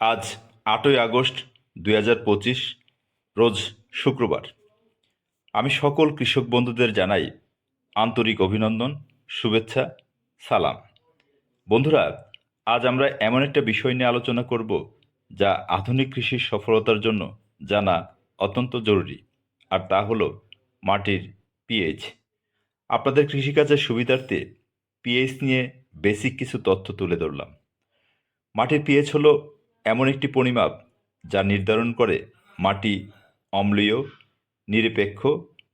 আজ আটই আগস্ট দুই পঁচিশ, রোজ শুক্রবার। আমি সকল কৃষক বন্ধুদের জানাই আন্তরিক অভিনন্দন, শুভেচ্ছা, সালাম। বন্ধুরা, আজ আমরা এমন একটা বিষয় নিয়ে আলোচনা করব যা আধুনিক কৃষির সফলতার জন্য জানা অত্যন্ত জরুরি, আর তা হলো মাটির পিএইচ আপনাদের কৃষিকাজের সুবিধার্থে পিএইচ নিয়ে বেসিক কিছু তথ্য তুলে ধরলাম। মাটির পিএইচ হলো এমন একটি পরিমাপ যা নির্ধারণ করে মাটি অম্লীয়, নিরপেক্ষ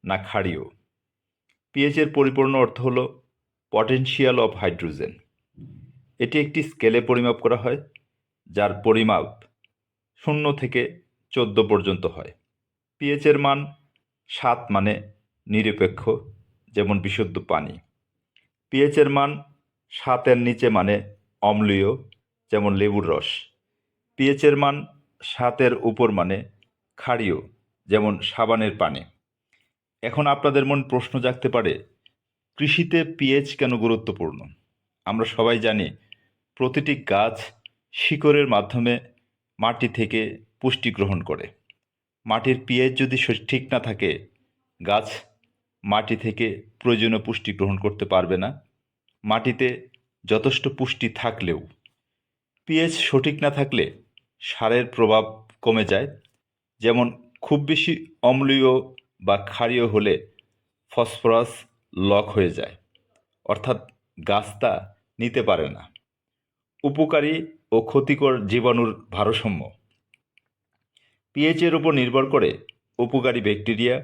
না ক্ষারীয়। পিএইচের পরিপূর্ণ অর্থ হলো পটেনশিয়াল অফ হাইড্রোজেন এটি একটি স্কেলে পরিমাপ করা হয়, যার পরিমাপ শূন্য থেকে চোদ্দ পর্যন্ত হয়। পিএইচের মান সাত মানে নিরপেক্ষ, যেমন বিশুদ্ধ পানি। পিএইচের মান সাতের নিচে মানে অম্লীয়, যেমন লেবুর রস। পিএইচের মান সাতের উপর মানে ক্ষারীয় যেমন সাবানের পানি। এখন আপনাদের মন প্রশ্ন জাগতে পারে, কৃষিতে পিএইচ কেন গুরুত্বপূর্ণ? আমরা সবাই জানি, প্রতিটি গাছ শিকড়ের মাধ্যমে মাটি থেকে পুষ্টি গ্রহণ করে। মাটির পিএইচ যদি ঠিক না থাকে, গাছ মাটি থেকে প্রয়োজনীয় পুষ্টি গ্রহণ করতে পারবে না। মাটিতে যথেষ্ট পুষ্টি থাকলেও, পিএইচ সঠিক না থাকলে সারের প্রভাব কমে যায়। যেমন খুব বেশি অম্লীয় বা ক্ষারীয় হলে ফসফরাস লক হয়ে যায়, অর্থাৎ গাছ তা নিতে পারে না। উপকারী ও ক্ষতিকর জীবাণুর ভারসাম্য। পিএইচের উপর নির্ভর করে উপকারী ব্যাকটেরিয়া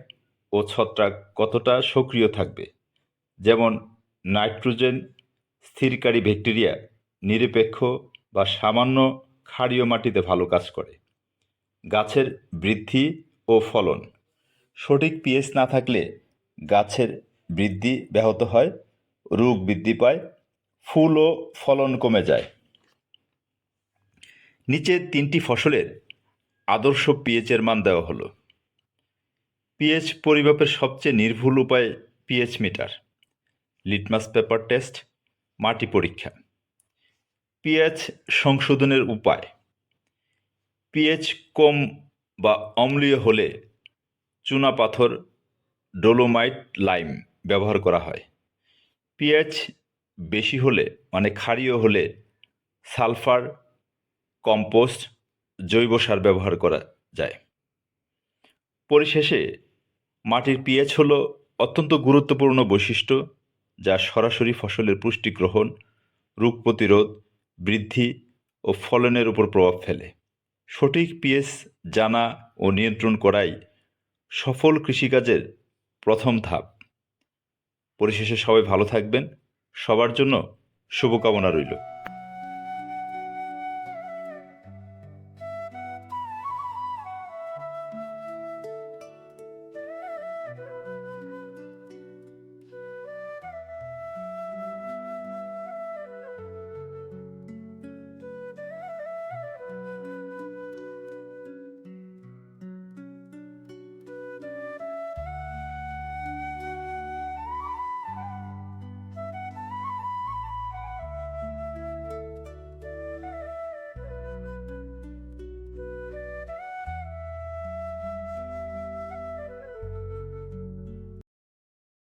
ও ছত্রাক কতটা সক্রিয় থাকবে। যেমন নাইট্রোজেন স্থিরকারী ব্যাকটেরিয়া নিরপেক্ষ বা সামান্য ক্ষারীয় মাটিতে ভালো কাজ করে। গাছের বৃদ্ধি ও ফলন। সঠিক পিএইচ না থাকলে গাছের বৃদ্ধি ব্যাহত হয়, রোগ বৃদ্ধি পায়, ফুল ও ফলন কমে যায়। নিচে তিনটি ফসলের আদর্শ পিএইচের মান দেওয়া হলো। পিএইচ পরিমাপের সবচেয়ে নির্ভুল উপায় pH meter litmus paper test মাটি পরীক্ষা। পিএইচ সংশোধনের উপায়। পিএইচ কম বা অম্লীয় হলে চুনা পাথর ডোলোমাইট লাইম ব্যবহার করা হয়। পিএইচ বেশি হলে মানে ক্ষারীয় হলে সালফার কম্পোস্ট জৈব সার ব্যবহার করা যায়। পরিশেষে, মাটির পিএইচ হলো অত্যন্ত গুরুত্বপূর্ণ বৈশিষ্ট্য যা সরাসরি ফসলের পুষ্টি গ্রহণ রোগ প্রতিরোধ বৃদ্ধি ও ফলনের উপর প্রভাব ফেলে। সঠিক পিএস জানা ও নিয়ন্ত্রণ করাই সফল কৃষিকাজের প্রথম ধাপ। পরিশেষে সবাই ভালো থাকবেন। সবার জন্য শুভকামনা রইল।